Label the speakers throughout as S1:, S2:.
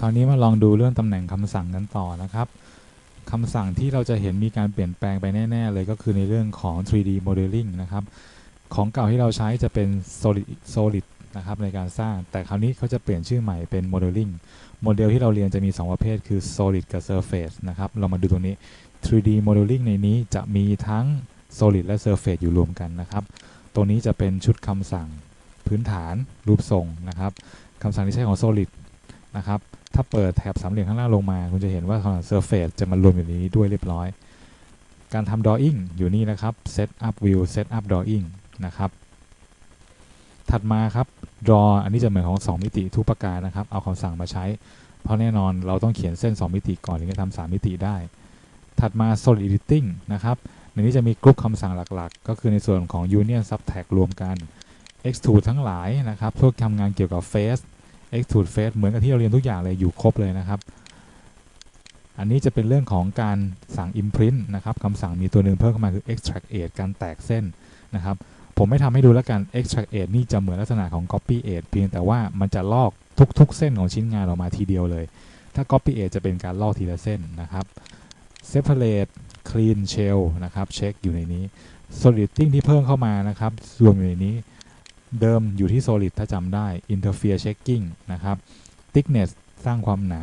S1: คราวนี้มาลองดูเรื่องตำแหน่งคำสั่งกันต่อนะครับคำสั่งที่เราจะเห็นมีการเปลี่ยนแปลงไปแน่ ๆ เลยก็คือในเรื่องของ 3D modeling นะครับ ของเก่าที่เราใช้จะเป็น solid solid นะครับในการสร้าง แต่คราวนี้เขาจะเปลี่ยนชื่อใหม่เป็น modeling โมเดลที่เราเรียนจะมี 2 ประเภทคือ solid กับ surface นะครับ เรามาดูตรงนี้ 3D modeling ในนี้จะมีทั้ง solid และ surface อยู่รวมกันนะครับตัวนี้จะเป็นชุดคำสั่งพื้นฐานรูปทรงนะครับคำสั่งที่ใช้ของ solid นะครับ ถ้าเปิดแถบสามเหลี่ยมข้างล่างลงมา คุณจะเห็นว่าคำสั่ง surface จะมารวมอยู่ในนี้ด้วยเรียบร้อย การทำ drawing อยู่นี่นะครับ set up view set up drawing นะครับ ถัดมาครับ draw อันนี้จะเหมือนของ 2 มิติทุกประการนะครับ เอาคำสั่งมาใช้ เพราะแน่นอนเราต้องเขียนเส้น 2 มิติก่อนถึงจะทำ3มิติได้ ถัดมา solid editing นะครับ ในนี้จะมีกรุ๊ปคำสั่งหลักๆ ก็คือในส่วนของ union subtag รวมกัน extrude ทั้งหลายนะครับพวกทำงานเกี่ยวกับ face extrude face เหมือนกับที่เราเรียนทุกอย่างเลยอยู่ครบเลยนะครับ อันนี้จะเป็นเรื่องของการสั่ง imprint นะครับคำสั่งมีตัวหนึ่งเพิ่มเข้ามาคือ extract edge การแตกเส้นนะครับ ผมไม่ทำให้ดูแล้วกัน extract edge นี่จะเหมือนลักษณะของ copy edge เพียงแต่ว่ามันจะลอกทุก ๆ เส้นของชิ้นงานออกมาทีเดียวเลย ถ้า copy edge จะเป็นการลอกทีละเส้นนะครับ separate clean shell นะครับเช็คอยู่ในนี้ soliding ที่เพิ่มเข้ามานะครับรวมอยู่ในนี้ เดิมอยู่ที่ solid ถ้าจำได้ interfere checking นะครับ thickness สร้างความหนา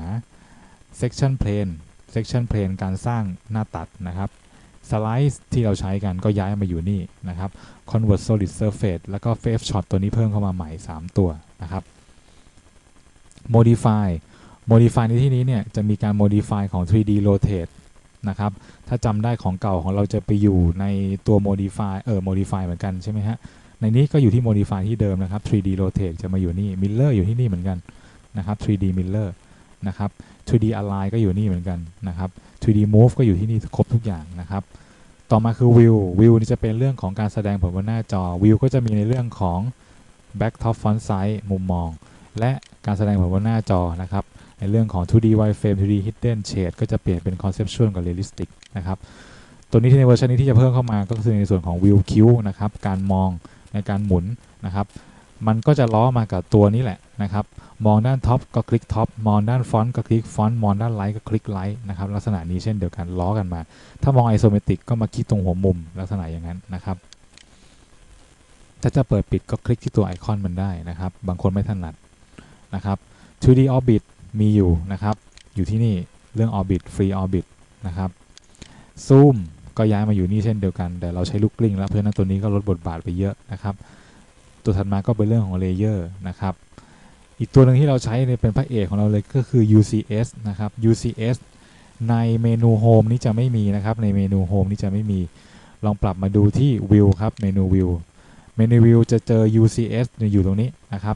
S1: section plane section plane การสร้างหน้าตัดนะครับ slice ที่เราใช้กันก็ย้ายมาอยู่นี่นะครับ convert solid surface แล้วก็ face shot ตัวนี้เพิ่มเข้ามาใหม่ 3 ตัวนะครับ modify modify ในที่นี้เนี่ยจะมีการ modify ของ 3D rotate นะครับ ถ้าจำได้ของเก่าของเราจะไปอยู่ในตัว modify เออ modify เหมือนกันใช่ไหมฮะ ในนี้ก็อยู่ที่ modify ที่เดิมนะครับ 3D rotate จะมาอยู่นี่ miller อยู่ที่นี่เหมือนกันนะครับ 3D miller นะครับ 3D align ก็อยู่นี่เหมือนกันนะครับ 3D move ก็อยู่ที่นี่ครบทุกอย่างนะครับ ต่อมาคือ view view นี่จะเป็นเรื่องของการแสดงผลบนหน้าจอ view ก็จะมีในเรื่องของ back top front side มุมมอง และการแสดงผลบนหน้าจอนะครับในเรื่องของ 2D wireframe 2D hidden shade ก็จะเปลี่ยนเป็น conceptual กับ realistic นะครับ ตัวนี้ที่ในเวอร์ชันนี้ที่จะเพิ่มเข้ามาก็คือในส่วนของ view Q นะครับ การมอง ในการหมุนนะครับมันก็จะล้อมากับตัวนี้แหละนะครับมองด้านท็อปก็คลิกท็อปมองด้านฟอนต์ก็คลิกฟอนต์มองด้านไลท์ก็คลิกไลท์นะครับลักษณะนี้เช่นเดียวกันล้อกันมา ถ้ามองไอโซเมตริกก็มาคลิกตรงหัวมุมลักษณะอย่างนั้นนะครับถ้าจะเปิดปิดก็คลิกที่ตัวไอคอนมันได้นะครับ บางคนไม่ถนัดนะครับ 2D orbit มีอยู่นะครับ อยู่ที่นี่เรื่อง orbit free orbit นะครับ zoom ก็ย้ายมาอยู่นี่เช่นเดียวกัน แต่เราใช้ลูกกลิ้งแล้วเพราะฉะนั้นตัวนี้ก็ลดบทบาทไปเยอะนะครับ ตัวถัดมาก็เป็นเรื่องของเลเยอร์นะครับอีกตัวหนึ่งที่เราใช้เนี่ยเป็นพระเอกของเราเลยก็คือ UCS นะครับ UCS ในเมนู Home นี้จะไม่มีนะครับ ในเมนู Home นี้จะไม่มี ลองปรับมาดูที่ View ครับ เมนู View เมนู View จะเจอ UCS อยู่ตรงนี้นะครับ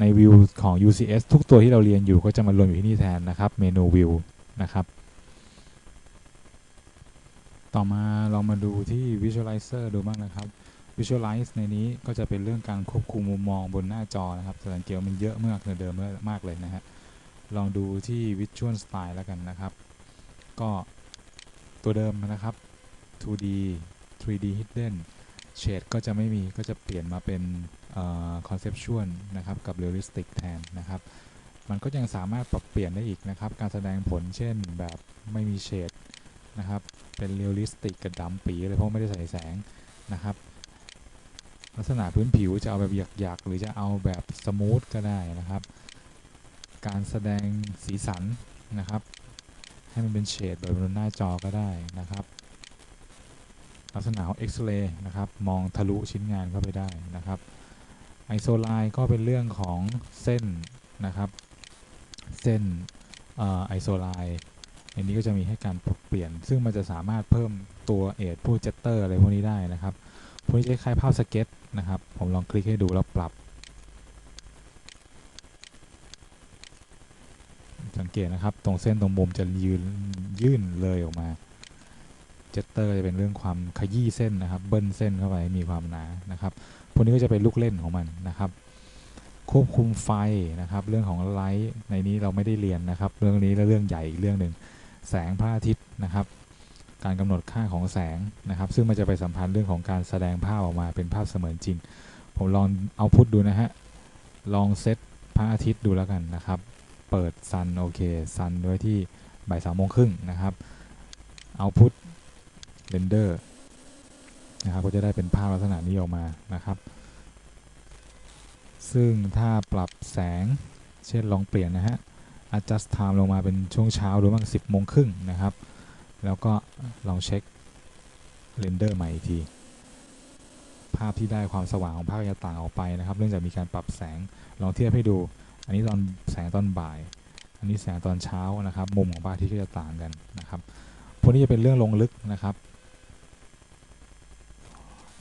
S1: ใน View ของ UCS ทุกตัวที่เราเรียนอยู่ก็จะมารวมอยู่ที่นี่แทนนะครับ เมนู View นะครับ ต่อมาเรามาดูที่ Visualizer ดูบ้างนะครับ Visualize ในนี้ก็จะเป็นเรื่องการควบคุมมุมมองบนหน้าจอนะครับสังเกตมันเยอะมากเดิมมากเลยนะฮะลองดูที่ Visual Style แล้วกันนะครับ ก็ตัวเดิมนะครับ 2D 3D Hidden Shade ก็จะไม่มีก็จะเปลี่ยนมาเป็น Conceptual นะครับกับ Realistic แทนนะครับ มันก็ยังสามารถปรับเปลี่ยนได้อีกนะครับ การแสดงผลเช่นแบบไม่มีเฉด นะครับ เป็น Realistic กับดำปีเลยเพราะไม่ได้ใส่แสงนะครับ ลักษณะพื้นผิวจะเอาแบบหยักๆ หรือจะเอาแบบสมูทก็ได้นะครับ การแสดงสีสันนะครับ ให้มันเป็นเฉดแบบบนหน้าจอก็ได้นะครับลักษณะของเอ็กซเรย์นะครับ มองทะลุชิ้นงานเข้าไปได้นะครับไอโซไลน์ก็เป็นเรื่องของเส้นนะครับ เส้นไอโซไลน์ อันนี้ก็จะมีให้การปรับเปลี่ยน ซึ่งมันจะสามารถเพิ่มตัวเอทผู้เจตเตอร์อะไรพวกนี้ได้นะครับพวกนี้จะคล้ายภาพสเก็ตนะครับ ผมลองคลิกให้ดูแล้วปรับ สังเกตนะครับตรงเส้นตรงมุมจะยืนยื่นเลยออกมาเจตเตอร์จะเป็นเรื่องความขยี้เส้นนะครับ เบิ้ลเส้นเข้าไปมีความหนานะครับพวกนี้ก็จะเป็นลูกเล่นของมันนะครับ ควบคุมไฟนะครับ เรื่องของไลท์ในนี้เราไม่ได้เรียนนะครับ เรื่องนี้และเรื่องใหญ่อีกเรื่องหนึ่ง แสงพระอาทิตย์นะครับ การกำหนดค่าของแสงนะครับ ซึ่งมันจะไปสัมพันธ์เรื่องของการแสดงภาพออกมาเป็นภาพเสมือนจริง ผมลองเอาพุทดูนะฮะ ลองเซตพระอาทิตย์ดูแล้วกันนะครับ เปิดซันโอเคซันไว้ที่บ่ายสามโมงครึ่งนะครับเอาพุทเรนเดอร์นะครับก็จะได้เป็นภาพลักษณะนี้ออกมานะครับ ซึ่งถ้าปรับแสงเช่นลองเปลี่ยนนะฮะ adjust time ลงมาเป็นช่วงเช้าหรือบ้าง10โมงครึ่งนะครับ แล้วก็ลองเช็คเรนเดอร์ใหม่อีกที ภาพที่ได้ความสว่างของภาพจะต่างออกไปนะครับ เนื่องจากมีการปรับแสงลองเทียบให้ดู อันนี้ตอนแสงตอนบ่าย อันนี้แสงตอนเช้านะครับ มุมของพระอาทิตย์ก็จะต่างกันนะครับพวกนี้จะเป็นเรื่องลงลึกนะครับ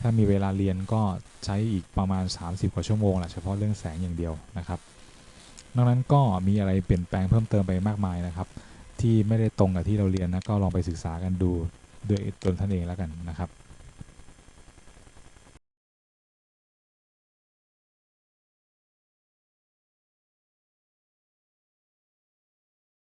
S1: ถ้ามีเวลาเรียนก็ใช้อีกประมาณ 30 กว่าชั่วโมงแหละเฉพาะเรื่องแสงอย่างเดียวนะครับ นั่นั้นก็มีอะไรเปลี่ยนแปลงเพิ่มเติมไปมากมายนะครับ ที่ไม่ได้ตรงกับที่เราเรียนนะก็ลองไปศึกษากันดูด้วยตนท่านเองแล้วกันนะครับ